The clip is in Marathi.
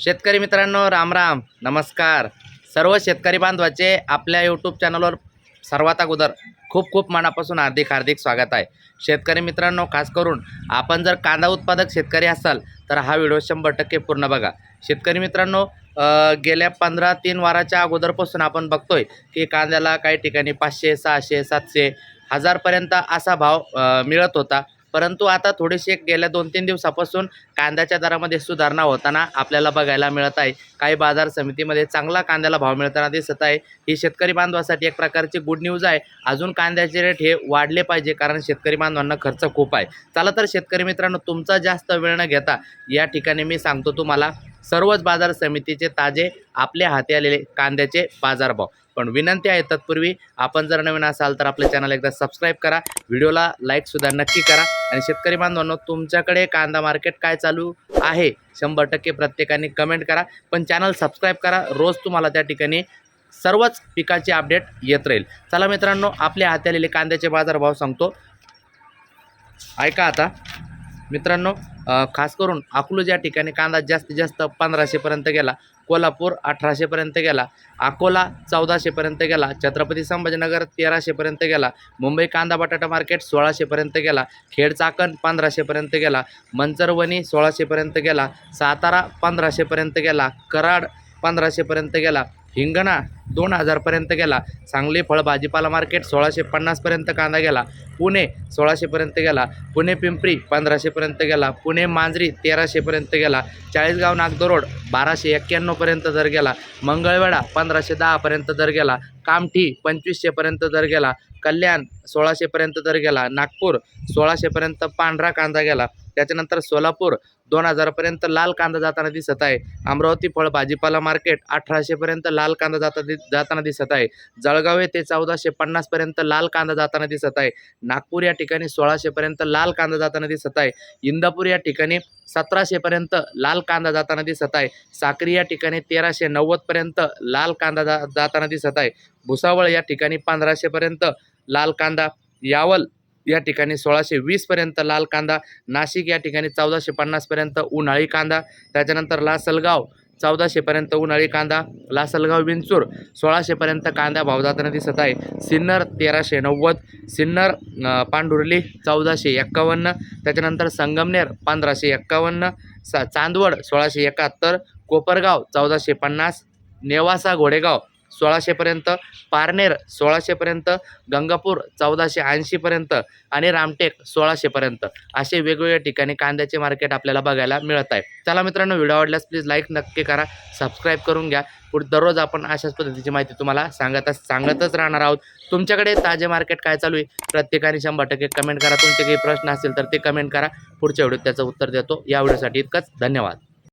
शेतकरी मित्रांनो राम राम. नमस्कार. सर्व शेतकरी बांधवाचे आपल्या यूट्यूब चॅनलवर सर्वात अगोदर खूप खूप मनापासून हार्दिक हार्दिक स्वागत आहे. शेतकरी मित्रांनो खास करून आपण जर कांदा उत्पादक शेतकरी असाल तर हा व्हिडिओ शंभर टक्के पूर्ण बघा. शेतकरी मित्रांनो गेल्या पंधरा तीन वाराच्या अगोदरपासून आपण बघतोय की कांद्याला काही ठिकाणी पाचशे सहाशे सातशे हजारपर्यंत असा भाव मिळत होता. परंतु आता थोडेसे गेल्या दोन तीन दिवसापासून कांद्याच्या दरामध्ये सुधारणा होताना आपल्याला बघायला मिळत आहे. काही बाजार समितीमध्ये चांगला कांद्याला भाव मिळताना दिसत आहे. ही शेतकरी बांधवासाठी एक प्रकारची गुड न्यूज आहे. अजून कांद्याचे रेट हे वाढले पाहिजे कारण शेतकरी बांधवांना खर्च खूप आहे. चला तर शेतकरी मित्रांनो तुमचा जास्त वेळ न घेता या ठिकाणी मी सांगतो तुम्हाला सर्वच बाजार समितीचे ताजे आपल्या हाती आलेले कांद्याचे बाजारभाव. पण विनंती आहे तत्पूर्वी आपण जर नवीन असाल तर आपलं चॅनल एकदा सबस्क्राईब करा व्हिडिओला लाईकसुद्धा नक्की करा. आणि शेतकरी बांधवांनो तुमच्याकडे कांदा मार्केट काय चालू आहे? शंभर टक्के प्रत्येकाने कमेंट करा. पण चॅनल सबस्क्राईब करा. रोज तुम्हाला त्या ठिकाणी सर्वच पिकाचे अपडेट येत राहील. चला मित्रांनो आपल्या हाती आलेले कांद्याचे बाजारभाव सांगतो. ऐका आता. मित्रांनो खास करून अकलूज या ठिकाणी कांदा जास्तीत जास्त पंधराशेपर्यंत गेला कोल्हापूर अठराशेपर्यंत गेला अकोला चौदाशेपर्यंत गेला छत्रपती संभाजीनगर तेराशेपर्यंत गेला मुंबई कांदा बटाटा मार्केट सोळाशेपर्यंत गेला खेड चाकण पंधराशेपर्यंत गेला मंचरवणी सोळाशेपर्यंत गेला सातारा पंधराशेपर्यंत गेला कराड पंधराशेपर्यंत गेला हिंगणा दोन हजारपर्यंत गेला. सांगली फळ भाजीपाला मार्केट सोळाशे पन्नासपर्यंत कांदा गेला. पुणे सोळाशेपर्यंत गेला. पुणे पिंपरी पंधराशेपर्यंत गेला. पुणे मांजरी तेराशेपर्यंत गेला. चाळीसगाव नागदरोड बाराशे एक्क्याण्णवपर्यंत दर गेला. मंगळवेढा पंधराशे दहापर्यंत दर गेला. कामठी पंचवीसशेपर्यंत दर गेला. कल्याण सोळाशेपर्यंत दर गेला. नागपूर सोळाशेपर्यंत पांढरा कांदा गेला. त्याच्यानंतर सोलापूर दोन हजारपर्यंत लाल कांदा जाताना दिसत आहे. अमरावती फळ भाजीपाला मार्केट अठराशेपर्यंत लाल कांदा जाता दि जाताना दिसत आहे. जळगाव येथे चौदाशे पन्नासपर्यंत लाल कांदा जाताना दिसत आहे. नागपूर या ठिकाणी सोळाशेपर्यंत लाल कांदा जाताना दिसत आहे. इंदापूर या ठिकाणी सतराशेपर्यंत लाल कांदा जाताना दिसत आहे. साक्री या ठिकाणी तेराशे नव्वदपर्यंत लाल कांदा जा जाताना दिसत आहे. भुसावळ या ठिकाणी पंधराशेपर्यंत लाल कांदा. यावल या ठिकाणी सोळाशे वीसपर्यंत लाल कांदा नाशिक या ठिकाणी चौदाशे पन्नासपर्यंत उन्हाळी कांदा त्याच्यानंतर लासलगाव चौदाशेपर्यंत उन्हाळी कांदा लासलगाव विंचूर सोळाशेपर्यंत कांदा भाव जाताना दिसत आहे. सिन्नर तेराशे नव्वद सिन्नर पांडुर्ली पांढुर्ली चौदाशे एक्कावन्न त्याच्यानंतर संगमनेर पंधराशे एक्कावन्न सा चांदवड सोळाशे एकाहत्तर कोपरगाव चौदाशे पन्नास नेवासा घोडेगाव सोळाशेपर्यंत पारनेर सोळाशेपर्यंत गंगापूर चौदाशे ऐंशीपर्यंत आणि रामटेक सोळाशेपर्यंत असे वेगवेगळ्या ठिकाणी कांद्याचे मार्केट आपल्याला बघायला मिळत आहे. चला मित्रांनो व्हिडिओ आवडल्यास प्लीज लाईक नक्की करा सबस्क्राईब करून घ्या. पुढे दररोज आपण अशाच पद्धतीची माहिती तुम्हाला सांगत सांगतच राहणार आहोत. तुमच्याकडे ताजे मार्केट काय चालू आहे? प्रत्येकाने शंभर टक्के कमेंट करा. तुमचे काही प्रश्न असतील तर ते कमेंट करा. पुढच्या व्हिडिओत त्याचं उत्तर देतो. या व्हिडिओसाठी इतकंच. धन्यवाद.